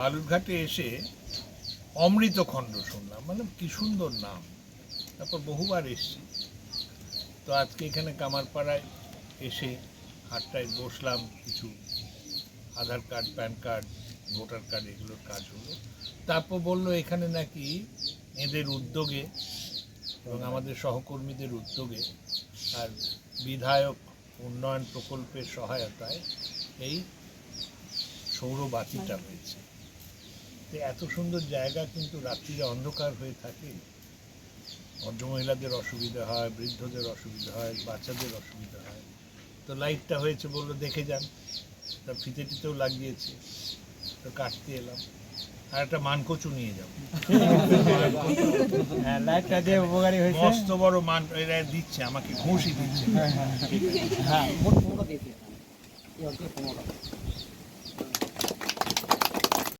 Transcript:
বালুরঘাটে এসে অমৃতখণ্ড শুনলাম মানে কি সুন্দর নাম। তারপর বহুবার এসেছি। তো আজকে এখানে কামারপাড়ায় এসে হাটটায় বসলাম, কিছু Aadhaar card, PAN card, voter card, এগুলোর কাজ হলো। তারপর বলল, এখানে নাকি এদের উদ্যোগে এবং আমাদের সহকর্মীদের উদ্যোগে আর বিধায়ক উন্নয়ন প্রকল্পের সহায়তায় এই সৌরবাতিটা হয়েছে। তো এত সুন্দর জায়গা কিন্তু রাত্রিরে অন্ধকার হয়ে থাকে। ভদ্রমহিলাদের অসুবিধা হয় বৃদ্ধদের অসুবিধা হয় বাচ্চাদের অসুবিধা হয়। তো লাইটটা হয়েছে বলল দেখে যান। তা ফিতে টিতেও লাগিয়েছে। তো কাটতে এলাম। আর একটা মানকচু নিয়ে যাব। হ্যাঁ লাইটটা যে উপকারী হয়েছে। মস্ত বড় মান এরা দিচ্ছে আমাকে ঘুষি দিচ্ছে। হ্যাঁ